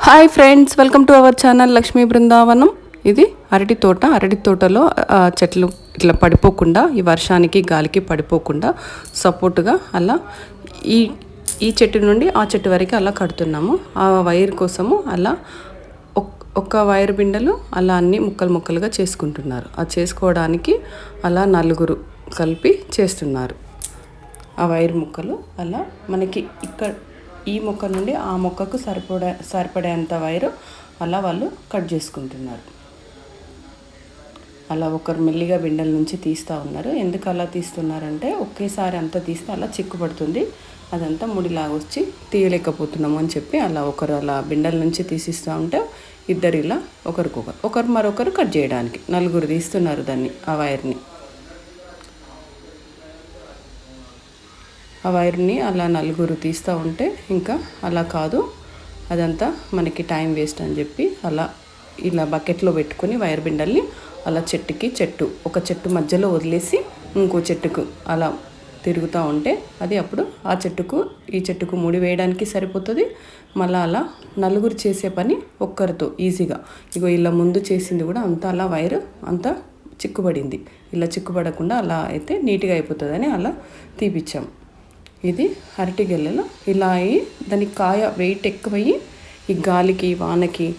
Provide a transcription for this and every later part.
Hi friends welcome to our channel Lakshmi Brindavanam ఇది అరటి తోట. అరటి తోటలో చెట్లు ఇట్లా పడిపోకుండా ఈ వర్షానికి గాలికి పడిపోకుండా సపోర్టుగా అలా ఈ ఈ చెట్టు నుండి ఆ చెట్టు వరకు అలా కడుతున్నాము. ఆ వైర్ కోసము అలా ఒక్- ఒక్క వైర్ బిండలు అలా అన్ని ముక్కలు ముక్కలుగా చేసుకుంటున్నారు. ఆ చేసుకోవడానికి అలా నలుగురు కలిపి చేస్తున్నారు. ఆ వైర్ ముక్కలు అలా మనకి ఇక్కడ ఈ మొక్క నుండి ఆ మొక్కకు సరిపడే సరిపడేంత వైరు అలా వాళ్ళు కట్ చేసుకుంటున్నారు. అలా ఒకరు మెల్లిగా బిండల నుంచి తీస్తూ ఉన్నారు. ఎందుకు అలా తీస్తున్నారంటే ఒకేసారి అంతా తీస్తే అలా చిక్కుపడుతుంది. అదంతా ముడిలాగా వచ్చి తీయలేకపోతున్నాము అని చెప్పి అలా ఒకరు అలా బిండల నుంచి తీసిస్తూ ఉంటే ఇద్దరు ఇలా ఒకరికొకరు ఒకరు మరొకరు కట్ చేయడానికి నలుగురు తీస్తున్నారు దాన్ని ఆ వైర్ని. ఆ వైర్ని అలా నలుగురు తీస్తూ ఉంటే ఇంకా అలా కాదు. అదంతా మనకి టైం వేస్ట్ అని చెప్పి అలా ఇలా బకెట్లో పెట్టుకొని వైర్ బిండల్ని అలా చెట్టుకి చెట్టు ఒక చెట్టు మధ్యలో వదిలేసి ఇంకో చెట్టుకు అలా తిరుగుతూ ఉంటే అది అప్పుడు ఆ చెట్టుకు ఈ చెట్టుకు ముడి వేయడానికి సరిపోతుంది. మళ్ళీ అలా నలుగురు చేసే పని ఒక్కరితో ఈజీగా. ఇగో ఇలా ముందు చేసింది కూడా అంతా అలా వైర్ అంతా చిక్కుబడింది. ఇలా చిక్కుపడకుండా అలా అయితే నీట్గా అయిపోతుందని అలా తీపిచ్చాం. ఇది అరటి గెల్లలు. ఇలా అయ్యి దానికి కాయ వెయిట్ ఎక్కువయ్యి ఈ గాలికి వానకి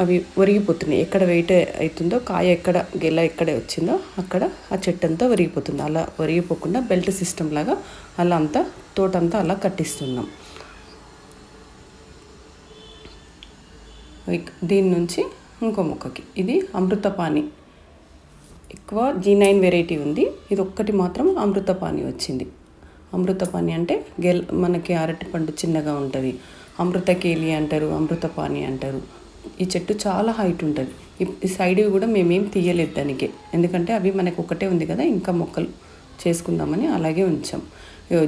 అవి ఒరిగిపోతున్నాయి. ఎక్కడ వెయిట్ అవుతుందో కాయ ఎక్కడ గెల ఎక్కడ వచ్చిందో అక్కడ ఆ చెట్టు అంతా ఒరిగిపోతుంది. అలా ఒరిగిపోకుండా బెల్ట్ సిస్టమ్ లాగా అలా అంతా తోటంతా అలా కట్టిస్తున్నాం. దీని నుంచి ఇంకో మొక్కకి. ఇది అమృతపాణి. ఎక్కువ జీ నైన్ వెరైటీ ఉంది. ఇది ఒక్కటి మాత్రం అమృతపాణి వచ్చింది. అమృతపాణి అంటే గెల్ మనకి అరటిపండు చిన్నగా ఉంటుంది. అమృతకేలి అంటారు అమృతపాణి అంటారు. ఈ చెట్టు చాలా హైట్ ఉంటుంది. ఈ- సైడ్ కూడా మేమేం తీయలేదు దానికి. ఎందుకంటే అవి మనకు ఒకటే ఉంది కదా ఇంకా మొక్కలు చేసుకుందామని అలాగే ఉంచాం.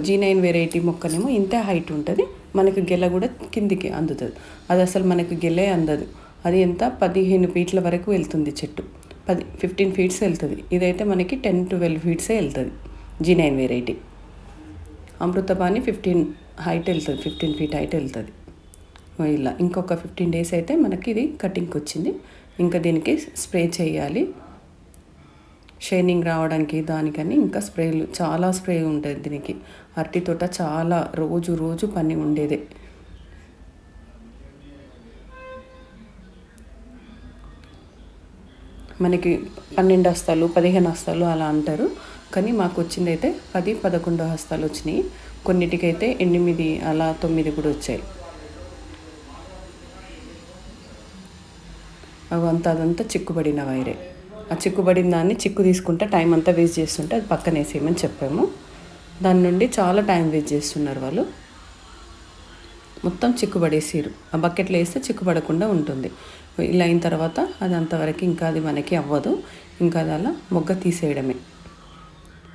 జీ నైన్ వెరైటీ మొక్కనేమో ఇంత హైట్ ఉంటుంది మనకి గెల కూడా కిందికి అందుతుంది. అది అసలు మనకి గెలే అందదు. అది ఎంత? పదిహేను ఫీట్ల వరకు వెళ్తుంది చెట్టు. పది ఫిఫ్టీన్ ఫీట్స్ వెళ్తుంది. ఇదైతే మనకి టెన్ ట్వెల్వ్ ఫీట్సే వెళ్తుంది G nine variety Amruthapani fifteen height వెళ్తుంది ఫిఫ్టీన్ ఫీట్ హైట్ వెళ్తుంది. ఇలా ఇంకొక ఫిఫ్టీన్ డేస్ అయితే మనకి ఇది కటింగ్కి వచ్చింది ఇంకా దీనికి స్ప్రే చేయాలి. షైనింగ్ రావడానికి దానికని ఇంకా స్ప్రేలు చాలా స్ప్రే ఉంటుంది దీనికి. అరటి తోట చాలా రోజు రోజు పని ఉండేదే. మనకి పన్నెండు హస్తాలు పదిహేను అస్తాలు అలా అంటారు. కానీ మాకు వచ్చింది అయితే పది పదకొండు హస్తాలు వచ్చినాయి కొన్నిటికైతే ఎనిమిది అలా తొమ్మిది కూడా వచ్చాయి. అవి అంతా అదంతా చిక్కుబడిన వైరే. ఆ చిక్కుబడిన దాన్ని చిక్కు తీసుకుంటే టైం అంతా వేస్ట్ చేస్తుంటే అది పక్కన వేసేయమని చెప్పాము. దాని నుండి చాలా టైం వేస్ట్ చేస్తున్నారు వాళ్ళు. మొత్తం చిక్కుబడేసిరు. ఆ బకెట్లో వేస్తే చిక్కుపడకుండా ఉంటుంది. ఇలా అయిన తర్వాత అది అంతవరకు ఇంకా అది మనకి అవ్వదు. ఇంకా అది అలా మొగ్గ తీసేయడమే.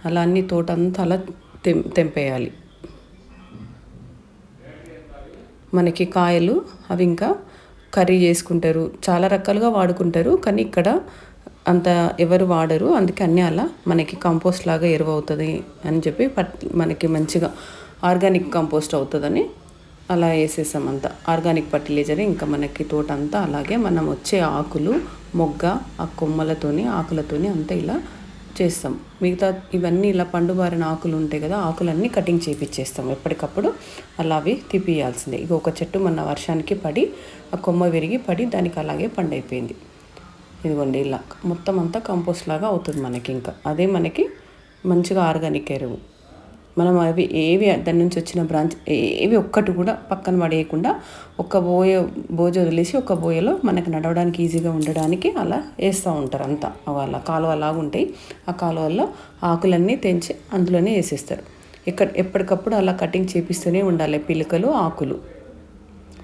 అలా అన్ని తోట అంతా అలా తెం తెంపేయాలి. మనకి కాయలు అవి ఇంకా కర్రీ చేసుకుంటారు. చాలా రకాలుగా వాడుకుంటారు. కానీ ఇక్కడ అంత ఎవరు వాడరు. అందుకే అన్నీ అలా మనకి కంపోస్ట్ లాగా ఎరువు అవుతుంది అని చెప్పి పట్ మనకి మంచిగా ఆర్గానిక్ కంపోస్ట్ అవుతుందని అలా వేసేసాం అంతా. ఆర్గానిక్ ఫర్టిలైజర్ ఇంకా మనకి తోట అంతా అలాగే మనం వచ్చే ఆకులు మొగ్గ ఆ కొమ్మలతోని ఆకులతోని అంతా ఇలా చేస్తాం. మిగతా ఇవన్నీ ఇలా పండుబారిన ఆకులు ఉంటాయి కదా ఆకులన్నీ కటింగ్ చేపిచ్చేస్తాం. ఎప్పటికప్పుడు అలా అవి తిప్పియాల్సిందే ఇక ఒక చెట్టు మొన్న వర్షానికి పడి ఆ కొమ్మ విరిగి పడి దానికి అలాగే పండైపోయింది. ఇదిగోండి ఇలా మొత్తం అంతా కంపోస్ట్ లాగా అవుతుంది మనకి ఇంకా. అదే మనకి మంచిగా ఆర్గానిక్ ఎరువు. మనం అవి ఏవి దాని నుంచి వచ్చిన బ్రాంచ్ ఏవి ఒక్కటి కూడా పక్కన పడేయకుండా ఒక బోయ బోజ వదిలేసి ఒక బోయలో మనకి నడవడానికి ఈజీగా ఉండడానికి అలా వేస్తూ ఉంటారు అంతా. వాళ్ళ కాలువ లాగా ఉంటాయి. ఆ కాలువల్లో ఆకులన్నీ తెంచి అందులోనే వేసేస్తారు. ఎక్కడ ఎప్పటికప్పుడు అలా కటింగ్ చేపిస్తూనే ఉండాలి పిలకలు ఆకులు.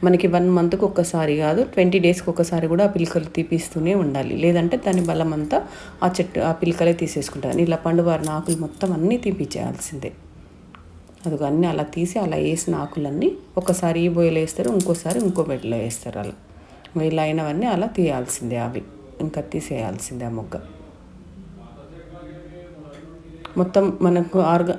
మనకి వన్ మంత్కి ఒక్కసారి కాదు ట్వంటీ డేస్కి ఒకసారి కూడా ఆ పిలకలు తీపిస్తూనే ఉండాలి. లేదంటే దాని బలం అంతా ఆ చెట్టు ఆ పిలకలే తీసేసుకుంటారు. ఇలా పండువారిన ఆకులు మొత్తం అన్నీ తీపిచ్చేయాల్సిందే. అదిగో అన్నీ అలా తీసి అలా వేసిన ఆకులన్నీ ఒకసారి ఈ బొయ్యలో వేస్తారు ఇంకోసారి ఇంకో బెడ్లో వేస్తారు అలా. ఇలా అయినవన్నీ అలా తీయాల్సిందే అవి. ఇంకా తీసేయాల్సిందే ఆ మొగ్గ. మొత్తం మనకు ఆర్గా